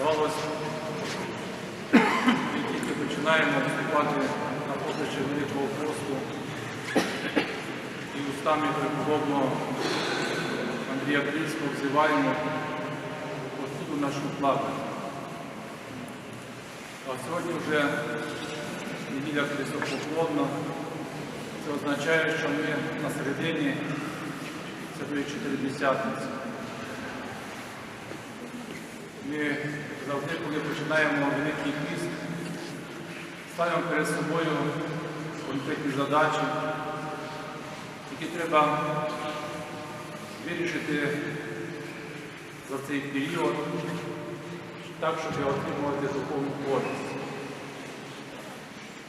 Здавалося, ми тільки починаємо вступати на поприще Великого посту і устами преподобного Андрія Крильського взиваємо Господу нашу плату. А сьогодні вже неділя Христопоклонна. Це означає, що ми на середині Святої Чотиридесятниці. Ми завжди, коли починаємо Великий піст, ставимо перед собою конкретні задачі, які треба вирішити за цей період, так, щоб отримувати духовну користь.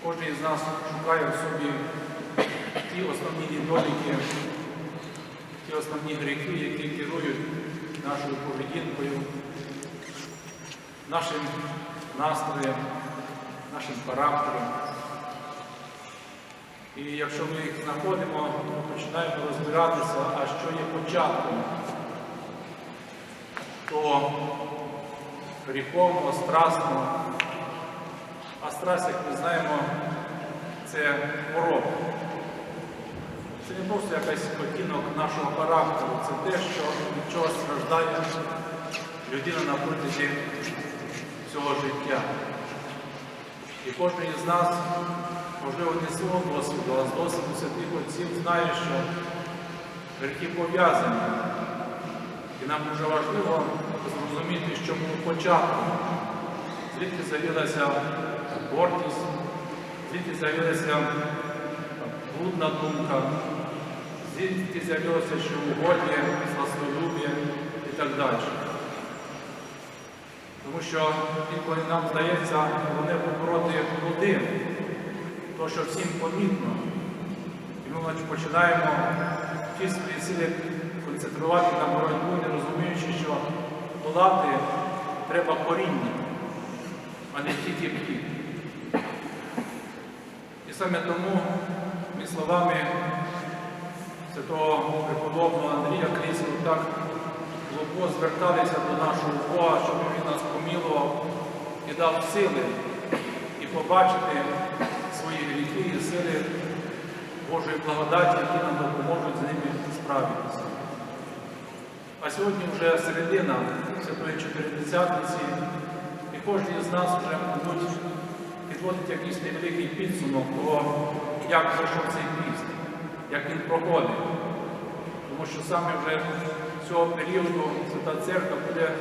Кожен із нас шукає в собі ті основні недоліки, ті основні гріхи, які керують нашою поведінкою, нашим настроєм, нашим характером. І якщо ми їх знаходимо, то починаємо розбиратися, а що є початком того гріховного, страстного. А страсть, як ми знаємо, це хвороба. Це не просто якийсь оттінок нашого характеру, це те, що від чого страждає людина на протязі всього життя. І кожен із нас, можливо, не з свого досвіду, а з досвіду святих отців знає, що гріхи пов'язані. І нам дуже важливо зрозуміти, що було початком, звідки з'явилася гордість, звідки з'явилася блудна думка, звідки з'явилося, що угодні, сластолюб'я і так далі. Тому що інколи нам здається, головне побороти один, то, що всім помітно. І ми починаємо ті свої сили концентрувати на боротьбу, не розуміючи, що долати треба коріння, а не тільки плід. І саме тому ми словами святого преподобного Андрія Крійського так глибоко зверталися до нашого Бога, щоб він нас помілував і дав сили і побачити свої гріхи і сили Божої благодаті, які нам допоможуть з ними справитися. А сьогодні вже середина Святої Чотиридесятниці, і кожен з нас вже, мабуть, підводить якийсь невеликий підсумок того, як пройшов цей піст, як він проходить. Тому що саме вже цього періоду Свята Церква буде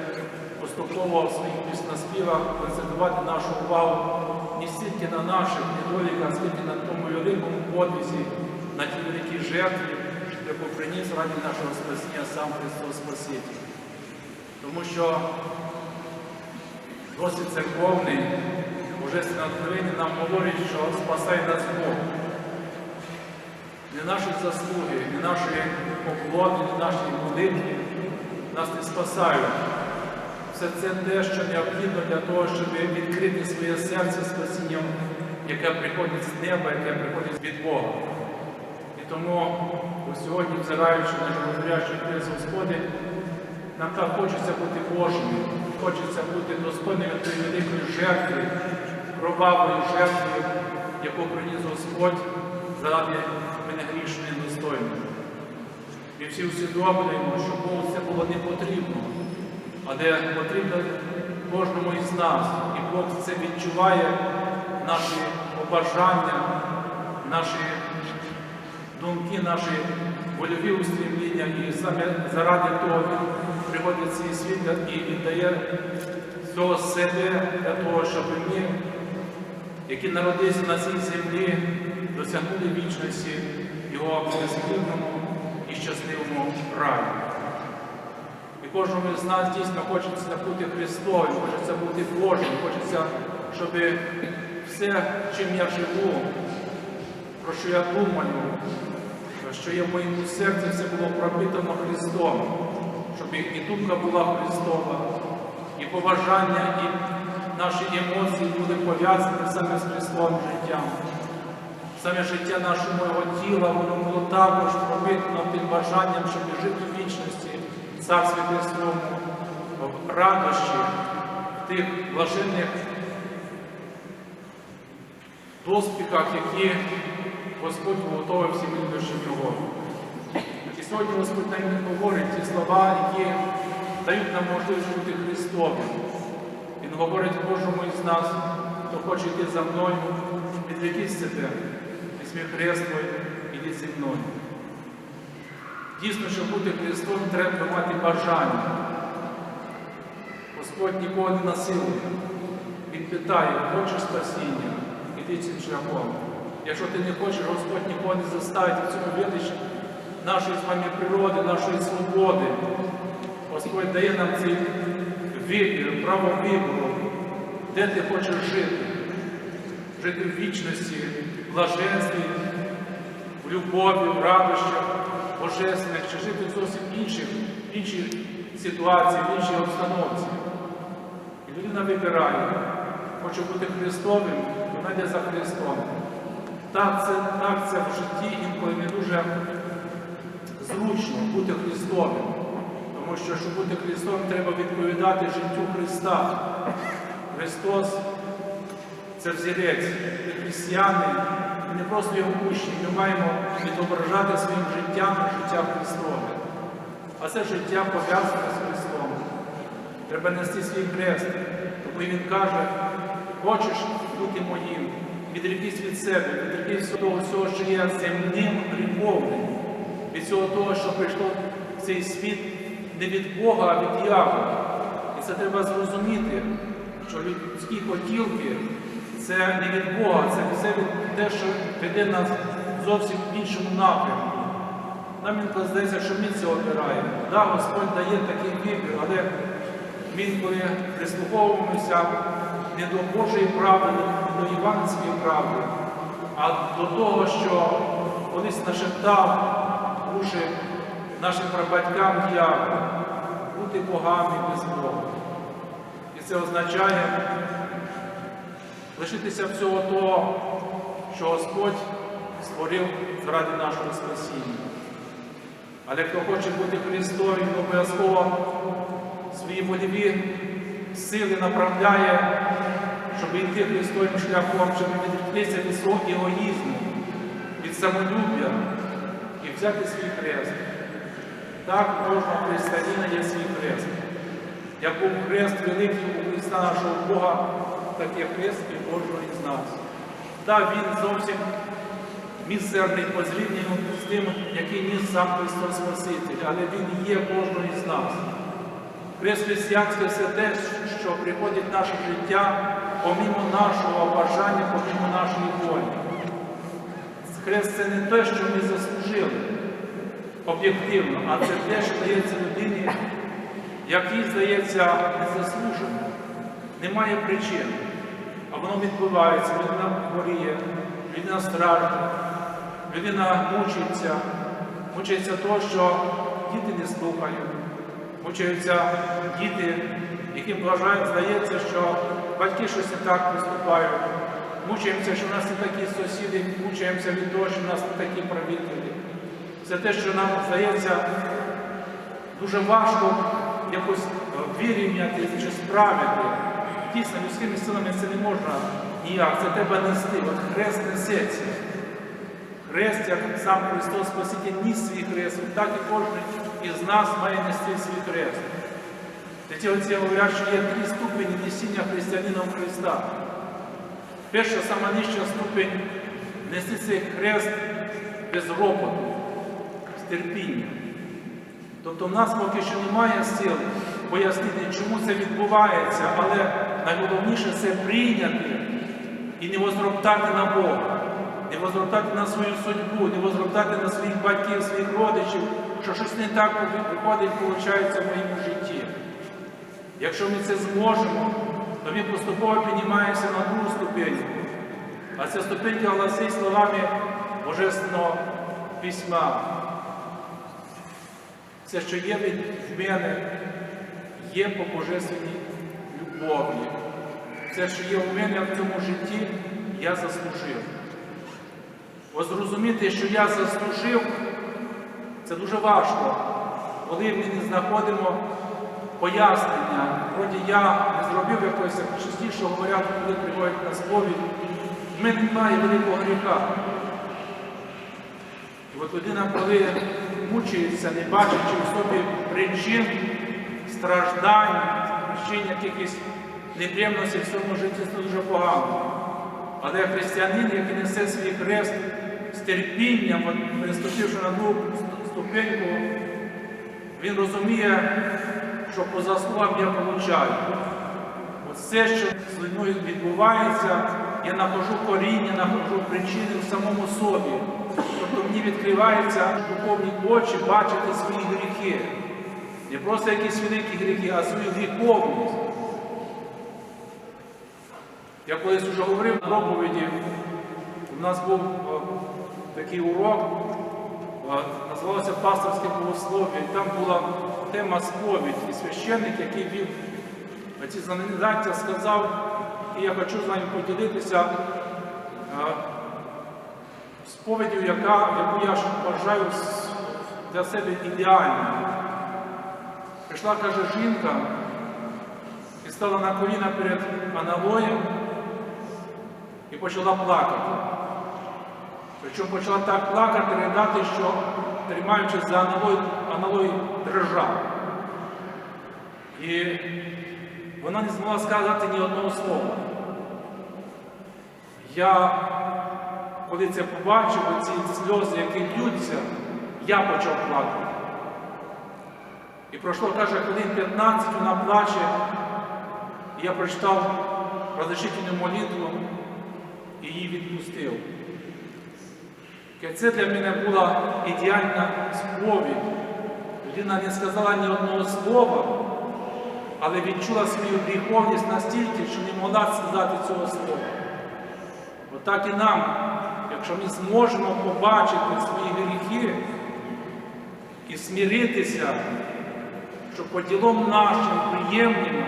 поступово в своїх пісноспівах концентрувати нашу увагу не стільки на наших недоліках, скільки на тому великому подвізі, на тій великій жертві, яку приніс раді нашого спасіння сам Христос Спаситель. Тому що досить церковний, Божественне откровення нам говорить, що спасає нас Бог. Не наші заслуги, не наші поклони, не наші молитви нас не спасають. Все це те, що необхідно для того, щоб відкрити своє серце спасінням, яке приходить з неба, яке приходить від Бога. І тому сьогодні, взираючи на животворящий Христ Господи, нам так хочеться бути Божими, хочеться бути достойними тої великої жертви, кровавої жертви, яку приніс Господь заради мене грішної недостойної. І всі усвідомлюємо, що Богу це було не потрібно, а де потрібно кожному із нас. І Бог це відчуває наші побажання, наші думки, наші вольові устремління, і саме заради того Він приходить в цей світ і віддає всього себе для того, щоб ми, які народилися на цій землі, досягнули вічності Його безхибному і щасливому раї. І кожному з нас дійсно хочеться бути Христовим, хочеться бути Божим, хочеться, щоб все, чим я живу, про що я думаю, що є в моєму серці, все було пропитано Христом, щоб і думка була Христова, і побажання, і наші емоції були пов'язані саме з Христовим життям. Саме життя нашого тіла, воно було також пропитано тим бажанням, щоб жити в вічності, в Царстві Христовому, в радощі, в тих блаженних доспіхах, які Господь готовив всім любящим Його. І сьогодні Господь нам говорить ті слова, які дають нам можливість бути Христовим. Він говорить кожному із нас, хто хоче йти за мною, відвлекись себе, візьми хрест твій, іди зі мною. Дійсно, щоб бути Христом, треба мати бажання. Господь нікого не насилує. Він питає, хочеш спасіння, іди цим шляхом. Якщо ти не хочеш, Господь нікого не заставить в цьому видачі нашої з вами природи, нашої свободи. Господь дає нам цей вибір, право вибору, де ти хочеш жити, жити в вічності, в блаженстві, в любові, в радощах, божественних, чи жити в зовсім інших, іншій ситуації, в іншій обстановці. І людина вибирає, хоче бути Христовим, вона йде за Христом. Так це, так це в житті інколи не дуже зручно бути Христовим. Тому що, щоб бути Христом, треба відповідати життю Христа. Христос це взірець. Ми християни, ми не просто його учні, ми маємо відображати своїм життям життя Христове. А це життя пов'язане з Христом. Треба нести свій хрест. Тому він каже, хочеш бути моїм, відрікись від себе, відрікись від того що є земним гріховним, від всього того, що прийшло в цей світ не від Бога, а від диявола. І це треба зрозуміти, що людські хотілки це не від Бога, це все від те, що веде нас зовсім в іншому напрямку. Нам інколи здається, що ми це обираємо. Да, Господь дає такий вибір, але ми інколи прислуховуємося не до Божої правди, не до Іванської правди, а до того, що колись нашептав уші нашим прабатькам діявол, бути богами без Бога. І це означає лишитися всього того, що Господь створив заради нашого спасіння. Але хто хоче бути Христом, він обов'язково свої вольові сили направляє, щоб йти Христовим шляхом, щоб відріктися від свого егоїзму, від самолюбя і взяти свій хрест. Так, кожного християнина є свій хрест. Як хрест великий у Христа нашого Бога, так є хрест і кожного із нас. Так, він зовсім мізерний по зрівнянню з тим, який ніс сам Христос Спаситель, але Він є кожного із нас. Хрест християнське все те, що приходить в наше життя, помімо нашого бажання, помімо нашої волі. Хрест це не те, що ми заслужили об'єктивно, а це те, що дається людині, якій здається незаслужено. Немає причин. А воно відбувається, людина хворіє, людина страждає, людина мучиться, мучиться того, що діти не слухають, мучаються діти, яким вважають, здається, що батьки щось не так поступають. Мучаємося, що в нас не такі сусіди, мучаємося від того, що в нас не такі правителі. Це те, що нам здається дуже важко якось вирівняти чи справити. Дійсно, людськими силами це не можна ніяк, це треба нести. От хрест несеться. Хрест, як сам Христос Спаситель ніс свій хрест, так і кожен із нас має нести свій хрест. Ці отці говорять, що є три ступені несіння християнином Христа. Перша, сама нижча ступень нести цей хрест без ропоту, з терпінням. Тобто в нас поки що немає сил пояснити, чому це відбувається, але найголовніше це прийняти і не возроптати на Бога, не возроптати на свою судьбу, не возроптати на своїх батьків, своїх родичів, що щось не так виходить, виходить в моєму житті. Якщо ми це зможемо, то ми поступово піднімаємося на другу ступень. А ця ступенька гласить словами Божественного письма. Все, що є від мене, є по божественній любові. Все, що є в мене в цьому житті, я заслужив. Ось зрозуміти, що я заслужив, це дуже важко, коли ми не знаходимо пояснення. Вроді я не зробив якогось, як частіше говорять, коли приходять на сповідь. В мене немає великого гріха. От людина, коли мучається, не бачачи в собі причин, страждань, причин якихось неприємностей в своєму житті, це дуже погано. Але християнин, який несе свій хрест з терпінням, приступивши на другу ступеньку, він розуміє, що по заслугам я получаю. Все, що зі мною відбувається, я нахожу коріння, нахожу причини в самому собі. Мені відкриваються духовні очі бачити свої гріхи. Не просто якісь великі гріхи, а свою гріховність. Я колись вже говорив на проповіді, у нас був е, такий урок, е, називався пасторське богослов'я, і там була тема сповідь. І священник, який вів ці заняття, сказав, і я хочу з вами поділитися е, сповіддю, яка, яку я вважаю для себе ідеальною. Прийшла, каже, жінка і стала на коліна перед аналоєм і почала плакати. Причому почала так плакати, ридати, що тримаючись за аналой, аналой дрижав. І вона не змогла сказати ні одного слова. Я, коли це побачив, ці сльози, які льються, я почав плакати. І пройшло, каже, хвилин 15 вона плаче, і я прочитав розрішительну молитву і її відпустив. Це для мене була ідеальна сповідь. Людина не сказала ні одного слова, але відчула свою гріховність настільки, що не могла сказати цього слова. Отак і нам, якщо ми зможемо побачити свої гріхи і смиритися, що по ділом нашим приємним,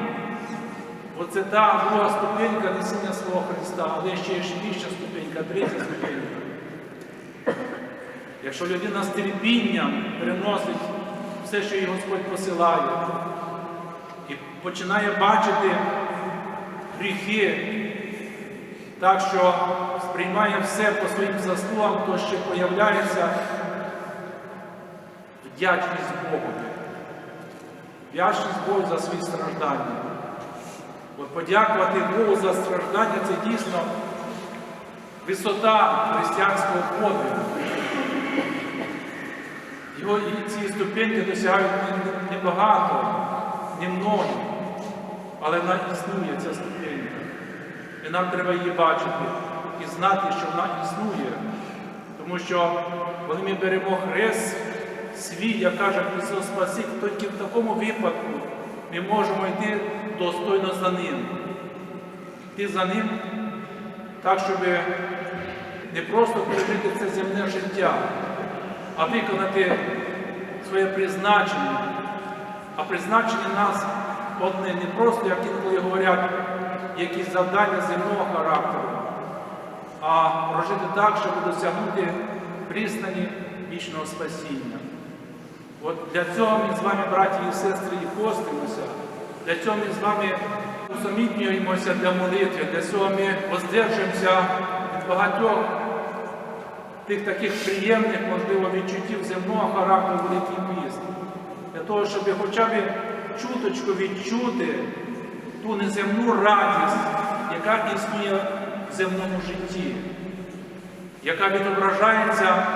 оце та друга ступенька несіння Слова Христа, але ще є вища ступенька, третя ступенька. Якщо людина з терпінням переносить все, що їй Господь посилає, і починає бачити гріхи, так що сприймає все по своїм заслугам, то ще появляється вдячність Богові. Вдячність Богу за свої страждання. От подякувати Богу за страждання це дійсно висота християнського подвигу. Його ці ступеньки досягають не- небагато, немного, але вона існує, ця ступенька. І нам треба її бачити і знати, що вона існує. Тому що коли ми беремо хрест свій, як каже Христос Спаситель, тільки в такому випадку ми можемо йти достойно за ним. Йти за ним так, щоб не просто пережити це земне життя, а виконати своє призначення. А призначення нас одне не просто, як інколи говорять, якісь завдання земного характеру, а прожити так, щоб досягнути пристані вічного спасіння. От для цього ми з вами, браті і сестри, і постимося, для цього ми з вами усамітнюємося для молитви, для цього ми воздержуємося від багатьох тих таких приємних, можливо, відчуттів земного характеру Великий піст. Для того, щоб хоча б чуточку відчути ту неземну радість, яка існує в земному житті, яка відображається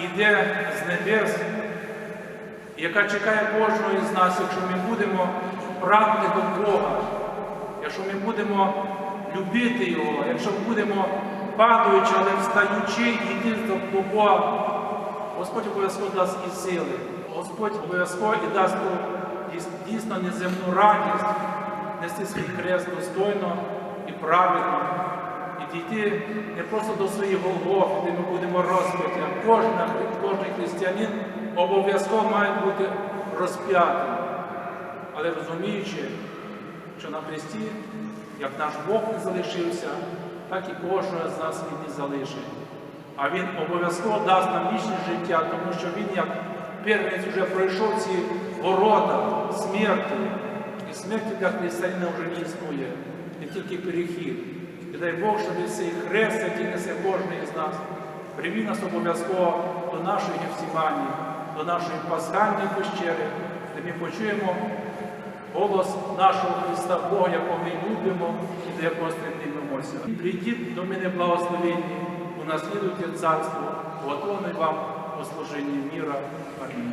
і йде з небес, яка чекає кожного із нас, якщо ми будемо прагнути до Бога, якщо ми будемо любити Його, якщо ми будемо падаючи, але встаючи, йти до Бога, Господь обов'язково дасть і сили. Господь обов'язково і дасть дійсно неземну радість, нести свій хрест достойно і правильно, і дійти не просто до своєї Голгофи, де ми будемо розп'яті, а кожен, кожен християнин обов'язково має бути розп'ятим. Але розуміючи, що на Христі, як наш Бог не залишився, так і кожного з нас Він не залишить. А Він обов'язково дасть нам вічне життя, тому що Він, як первенець, вже пройшов ці ворота смерті. Смерті для християнина вже не існує, не тільки перехід. І дай Бог, щоб цей хрест, який несе кожен із нас, привів нас обов'язково до нашої Гефсиманії, до нашої пасхальної пещери, де ми почуємо голос нашого Христа Бога, якого ми любимо і до якого стремимося. Прийдіть до мене благословенні, унаслідуйте царство, готове вам у служенні міра. Амінь.